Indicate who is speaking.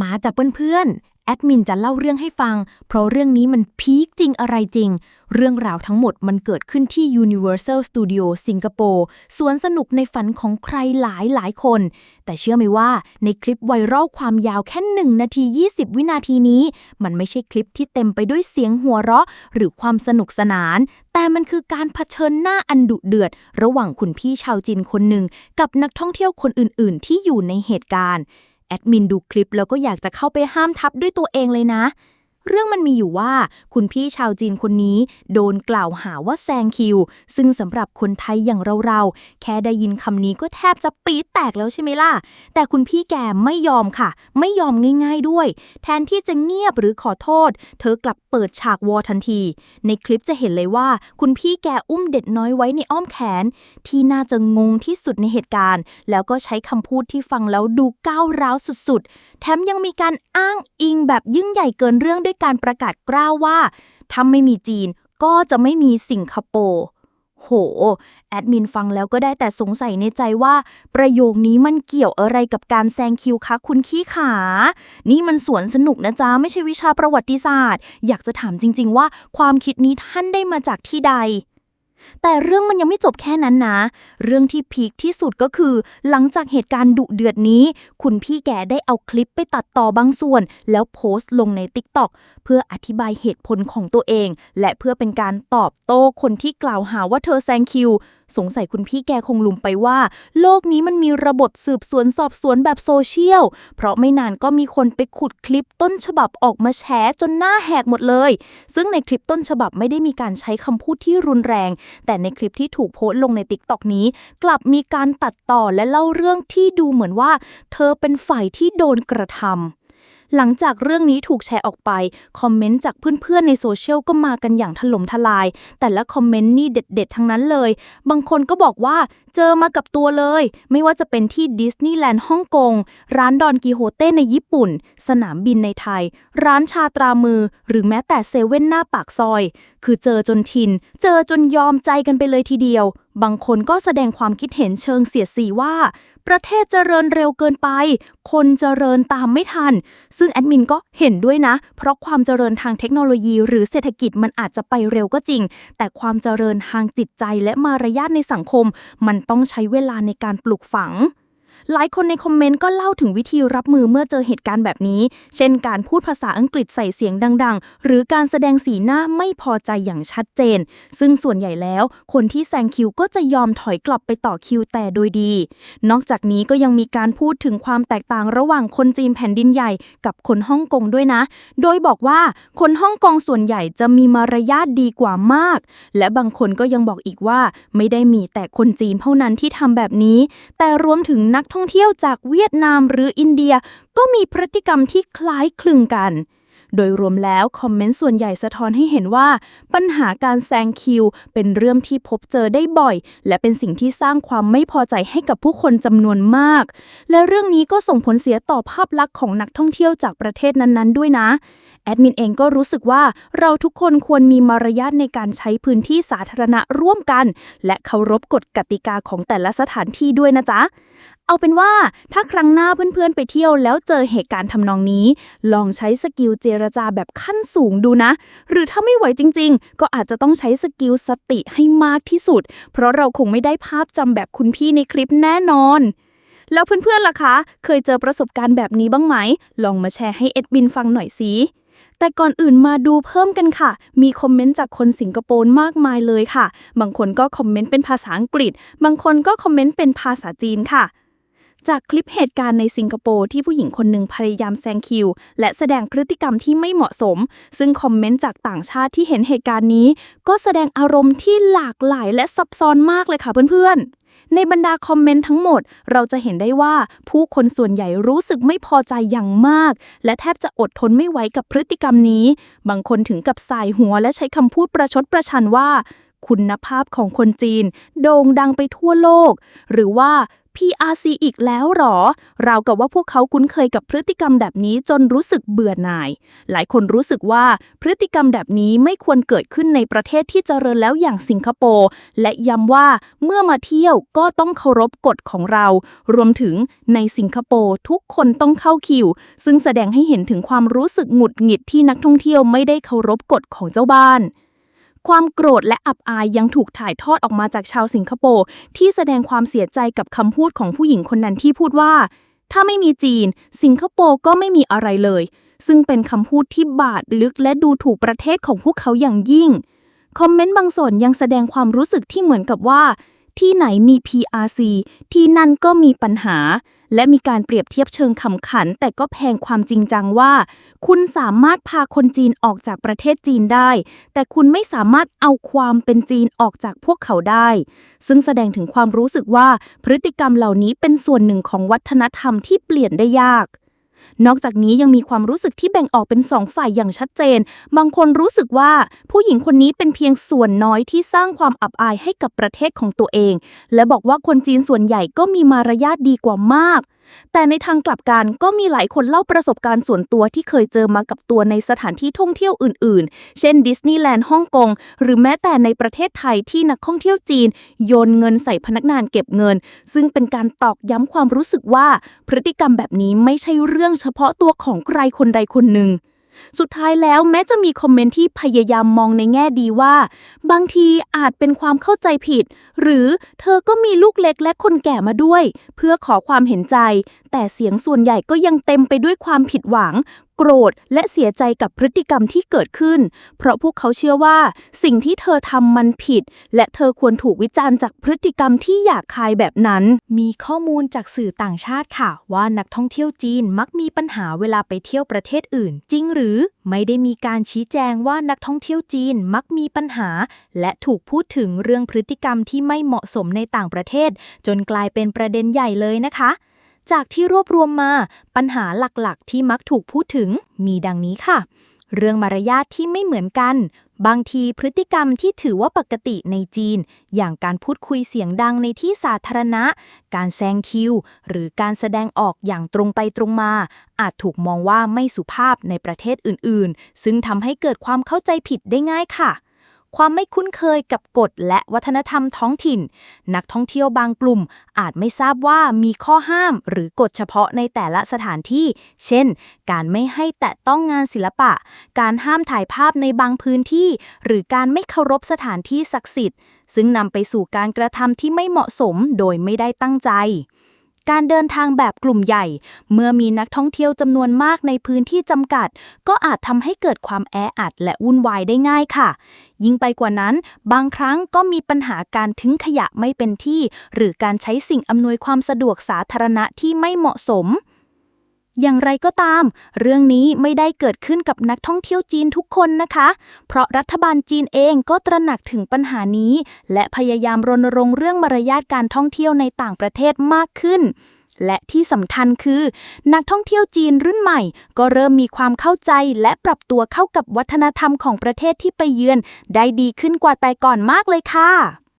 Speaker 1: มาจากเพื่อนๆแอดมินจะเล่าเรื่องให้ฟัง เพราะเรื่องนี้มันพีคจริงอะไรจริง เรื่องราวทั้งหมดมันเกิดขึ้นที่ Universal Studio สิงคโปร์สวนสนุกในฝันของใครหลายหลายคน แต่เชื่อไหมว่าในคลิปไวรัลความยาวแค่ 1 นาที 20 วินาทีนี้ มันไม่ใช่คลิปที่เต็มไปด้วยเสียงหัวเราะ หรือความสนุกสนาน แต่มันคือการเผชิญหน้าอันดุเดือด ระหว่างคุณพี่ชาวจีนคนหนึ่งกับนักท่องเที่ยวคนอื่น ๆ ที่อยู่ในเหตุการณ์ แอดมินดูคลิปแล้วก็อยากจะเข้าไปห้ามทับด้วยตัวเองเลยนะ เรื่องมันมีอยู่ว่า คุณพี่ชาวจีนคนนี้โดนกล่าวหาว่าแซงคิว ซึ่งสำหรับคนไทยอย่างเราๆ แค่ได้ยินคำนี้ก็แทบจะปีแตกแล้วใช่ไหมล่ะ แต่คุณพี่แกไม่ยอมค่ะ ไม่ยอมง่ายๆด้วย แทนที่จะเงียบหรือขอโทษ เธอกลับเปิดฉากวอทันที ในคลิปจะเห็นเลยว่า คุณพี่แกอุ้มเด็กน้อยไว้ในอ้อมแขน ที่น่าจะงงที่สุดในเหตุการณ์ แล้วก็ใช้คำพูดที่ฟังแล้วดูก้าวร้าวสุดๆ แถมยังมีการอ้างอิงแบบยิ่งใหญ่เกินเรื่องด้วยการประกาศกล้าวว่าถ้าไม่มีจีนก็จะไม่มีสิงคโปร์โห แอดมินฟังแล้วก็ได้แต่สงสัยในใจว่า ประโยคนี้มันเกี่ยวอะไรกับการแซงคิวคะคุณขี้ขา นี่มันสวนสนุกนะจ๊ะ ไม่ใช่วิชาประวัติศาสตร์ อยากจะถามจริง ๆ ว่าความคิดนี้ท่านได้มาจากที่ใด แต่เรื่องมันยังไม่จบแค่นั้นนะ เรื่องที่พีคที่สุดก็คือ หลังจากเหตุการณ์ดุเดือดนี้ คุณพี่แกได้เอาคลิปไปตัดต่อบางส่วน แล้วโพสต์ลงใน t ิ k t o k เพื่ออธิบายเหตุผลของตัวเอง และเพื่อเป็นการตอบโต้คนที่กล่าวหาว่าเธอแซงคิว สงสัยคุณพี่แกคงลุมไปว่า โลกนี้มันมีระบบสืบสวนสอบสวนแบบโซเชียล เพราะไม่นานก็มีคนไปขุดคลิปต้นฉบับออกมาแฉจนหน้าแหกหมดเลย ซึ่งในคลิปต้นฉบับไม่ได้มีการใช้คำพูดที่รุนแรง แต่ในคลิปที่ถูกโพสต์ลงใน t ิ k t o k นี้ กลับมีการตัดต่อและเล่าเรื่องที่ดูเหมือนว่า เธอเป็นฝ่ายที่โดนกระทำ หลังจากเรื่องนี้ถูกแชร์ออกไป คอมเมนต์จากเพื่อนๆในโซเชียลก็มากันอย่างถล่มทลาย แต่ละคอมเมนต์นี่เด็ด ๆ ทั้งนั้นเลย บางคนก็บอกว่าเจอมากับตัวเลย ไม่ว่าจะเป็นที่ดิสนีย์แลนด์ฮ่องกง ร้านดอนกิโฮเต้ในญี่ปุ่น สนามบินในไทย ร้านชาตรามือ หรือแม้แต่เซเว่นหน้าปากซอย คือเจอจนทิน เจอจนยอมใจกันไปเลยทีเดียว บางคนก็แสดงความคิดเห็นเชิงเสียดสีว่า ประเทศเจริญเร็วเกินไป คนเจริญตามไม่ทัน ซึ่งแอดมินก็เห็นด้วยนะ เพราะความเจริญทางเทคโนโลยี หรือเศรษฐกิจมันอาจจะไปเร็วก็จริง แต่ความเจริญทางจิตใจและมารยาทในสังคม มันต้องใช้เวลาในการปลูกฝัง หลายคนในคอมเมนต์ก็เล่าถึงวิธีรับมือเมื่อเจอเหตุการณ์แบบนี้ เช่นการพูดภาษาอังกฤษใส่เสียงดัง ๆ หรือการแสดงสีหน้าไม่พอใจอย่างชัดเจน ซึ่งส่วนใหญ่แล้ว คนที่แซงคิวก็จะยอมถอยกลับไปต่อคิวแต่โดยดี นอกจากนี้ก็ยังมีการพูดถึงความแตกต่างระหว่างคนจีนแผ่นดินใหญ่กับคนฮ่องกงด้วยนะ โดยบอกว่าคนฮ่องกงส่วนใหญ่จะมีมารยาทดีกว่ามาก และบางคนก็ยังบอกอีกว่า ไม่ได้มีแต่คนจีนเท่านั้นที่ทำแบบนี้ แต่รวมถึงนักท่องเที่ยวจากเวียดนามหรืออินเดีย ก็มีพฤติกรรมที่คล้ายคลึงกัน โดยรวมแล้ว คอมเมนต์ส่วนใหญ่สะท้อนให้เห็นว่า ปัญหาการแซงคิว เป็นเรื่องที่พบเจอได้บ่อย และเป็นสิ่งที่สร้างความไม่พอใจให้กับผู้คนจำนวนมาก และเรื่องนี้ก็ส่งผลเสียต่อภาพลักษณ์ของนักท่องเที่ยวจากประเทศนั้นๆ ด้วยนะแอดมินเองก็รู้สึกว่าเราทุกคนควรมีมารยาทในการใช้พื้นที่สาธารณะร่วมกัน และเคารพกฎกติกาของแต่ละสถานที่ด้วยนะจ๊ะ เอาเป็นว่าถ้าครั้งหน้าเพื่อนๆไปเที่ยวแล้วเจอเหตุการณ์ทำนองนี้ ลองใช้สกิลเจรจาแบบขั้นสูงดูนะ หรือถ้าไม่ไหวจริงๆ ก็อาจจะต้องใช้สกิลสติให้มากที่สุด เพราะเราคงไม่ได้ภาพจำแบบคุณพี่ในคลิปแน่นอน แล้วเพื่อนๆล่ะคะ เคยเจอประสบการณ์แบบนี้บ้างไหม ลองมาแชร์ให้เอ็ดบินฟังหน่อยสิ แต่ก่อนอื่นมาดูเพิ่มกันค่ะ มีคอมเมนต์จากคนสิงคโปร์มากมายเลยค่ะ บางคนก็คอมเมนต์เป็นภาษาอังกฤษ บางคนก็คอมเมนต์เป็นภาษาจีนค่ะ จากคลิปเหตุการณ์ในสิงคโปร์ที่ผู้หญิงคนหนึ่งพยายามแซงคิว และแสดงพฤติกรรมที่ไม่เหมาะสม ซึ่งคอมเมนต์จากต่างชาติที่เห็นเหตุการณ์นี้ ก็แสดงอารมณ์ที่หลากหลายและซับซ้อนมากเลยค่ะเพื่อนๆ ในบรรดาคอมเมนต์ทั้งหมด เราจะเห็นได้ว่าผู้คนส่วนใหญ่รู้สึกไม่พอใจอย่างมาก และแทบจะอดทนไม่ไหวกับพฤติกรรมนี้ บางคนถึงกับสายหัวและใช้คำพูดประชดประชันว่า คุณภาพของคนจีน โด่งดังไปทั่วโลก หรือว่า
Speaker 2: PRC อีกแล้วหรอราวกับว่าพวกเขาคุ้นเคยกับพฤติกรรมแบบนี้จนรู้สึกเบื่อหน่าย หลายคนรู้สึกว่าพฤติกรรมแบบนี้ไม่ควรเกิดขึ้นในประเทศที่เจริญแล้วอย่างสิงคโปร์และย้ำว่าเมื่อมาเที่ยวก็ต้องเคารพกฎของเรา รวมถึงในสิงคโปร์ทุกคนต้องเข้าคิว ซึ่งแสดงให้เห็นถึงความรู้สึกหงุดหงิดที่นักท่องเที่ยวไม่ได้เคารพกฎของเจ้าบ้าน ความโกรธและอับอายยังถูกถ่ายทอดออกมาจากชาวสิงคโปร์ที่แสดงความเสียใจกับคำพูดของผู้หญิงคนนั้นที่พูดว่า ถ้าไม่มีจีน สิงคโปร์ก็ไม่มีอะไรเลย ซึ่งเป็นคำพูดที่บาดลึกและดูถูกประเทศของพวกเขาอย่างยิ่ง คอมเมนต์บางส่วนยังแสดงความรู้สึกที่เหมือนกับว่า ที่ไหนมี PRC ที่นั่นก็มีปัญหา และมีการเปรียบเทียบเชิงขำขัน แต่ก็แพงความจริงจังว่า คุณสามารถพาคนจีนออกจากประเทศจีนได้ แต่คุณไม่สามารถเอาความเป็นจีนออกจากพวกเขาได้ ซึ่งแสดงถึงความรู้สึกว่าพฤติกรรมเหล่านี้เป็นส่วนหนึ่งของวัฒนธรรมที่เปลี่ยนได้ยาก นอกจากนี้ยังมีความรู้สึกที่แบ่งออกเป็นสองฝ่ายอย่างชัดเจน บางคนรู้สึกว่าผู้หญิงคนนี้เป็นเพียงส่วนน้อยที่สร้างความอับอายให้กับประเทศของตัวเอง และบอกว่าคนจีนส่วนใหญ่ก็มีมารยาทดีกว่ามาก แต่ในทางกลับกันก็มีหลายคนเล่าประสบการณ์ส่วนตัวที่เคยเจอมากับตัวในสถานที่ท่องเที่ยวอื่นๆ เช่นดิสนีย์แลนด์ฮ่องกง หรือแม้แต่ในประเทศไทยที่นักท่องเที่ยวจีน โยนเงินใส่พนักงานเก็บเงิน ซึ่งเป็นการตอกย้ำความรู้สึกว่า พฤติกรรมแบบนี้ไม่ใช่เรื่องเฉพาะตัวของใครคนใดคนหนึ่ง สุดท้ายแล้วแม้จะมีคอมเมนต์ที่พยายามมองในแง่ดีว่า บางทีอาจเป็นความเข้าใจผิด หรือเธอก็มีลูกเล็กและคนแก่มาด้วย เพื่อขอความเห็นใจ แต่เสียงส่วนใหญ่ก็ยังเต็มไปด้วยความผิดหวัง โกรธและเสียใจกับพฤติกรรมที่เกิดขึ้น เพราะพวกเขาเชื่อว่า สิ่งที่เธอทำมันผิด และเธอควรถูกวิจารณ์จากพฤติกรรมที่หยาบคายแบบนั้น
Speaker 1: มีข้อมูลจากสื่อต่างชาติค่ะ ว่านักท่องเที่ยวจีนมักมีปัญหาเวลาไปเที่ยวประเทศอื่น จริงหรือไม่ได้มีการชี้แจงว่านักท่องเที่ยวจีนมักมีปัญหา และถูกพูดถึงเรื่องพฤติกรรมที่ไม่เหมาะสมในต่างประเทศ จนกลายเป็นประเด็นใหญ่เลยนะคะ จากที่รวบรวมมาปัญหาหลักๆ ที่มักถูกพูดถึงมีดังนี้ค่ะ เรื่องมารยาทที่ไม่เหมือนกัน บางทีพฤติกรรมที่ถือว่าปกติในจีน อย่างการพูดคุยเสียงดังในที่สาธารณะ การแซงคิว หรือการแสดงออกอย่างตรงไปตรงมา อาจถูกมองว่าไม่สุภาพในประเทศอื่นๆ ซึ่งทำให้เกิดความเข้าใจผิดได้ง่ายค่ะ ความไม่คุ้นเคยกับกฎและวัฒนธรรมท้องถิ่น นักท่องเที่ยวบางกลุ่มอาจไม่ทราบว่ามีข้อห้ามหรือกฎเฉพาะในแต่ละสถานที่ เช่น การไม่ให้แตะต้องงานศิลปะ การห้ามถ่ายภาพในบางพื้นที่ หรือการไม่เคารพสถานที่ศักดิ์สิทธิ์ ซึ่งนำไปสู่การกระทำที่ไม่เหมาะสมโดยไม่ได้ตั้งใจ การเดินทางแบบกลุ่มใหญ่ เมื่อมีนักท่องเที่ยวจำนวนมากในพื้นที่จำกัด ก็อาจทำให้เกิดความแออัดและวุ่นวายได้ง่ายค่ะ ยิ่งไปกว่านั้น บางครั้งก็มีปัญหาการทิ้งขยะไม่เป็นที่ หรือการใช้สิ่งอำนวยความสะดวกสาธารณะที่ไม่เหมาะสม อย่างไรก็ตาม เรื่องนี้ไม่ได้เกิดขึ้นกับนักท่องเที่ยวจีนทุกคนนะคะ เพราะรัฐบาลจีนเองก็ตระหนักถึงปัญหานี้ และพยายามรณรงค์เรื่องมารยาทการท่องเที่ยวในต่างประเทศมากขึ้นและที่สำคัญคือ นักท่องเที่ยวจีนรุ่นใหม่ ก็เริ่มมีความเข้าใจและปรับตัวเข้ากับวัฒนธรรมของประเทศที่ไปเยือน ได้ดีขึ้นกว่าแต่ก่อนมากเลยค่ะ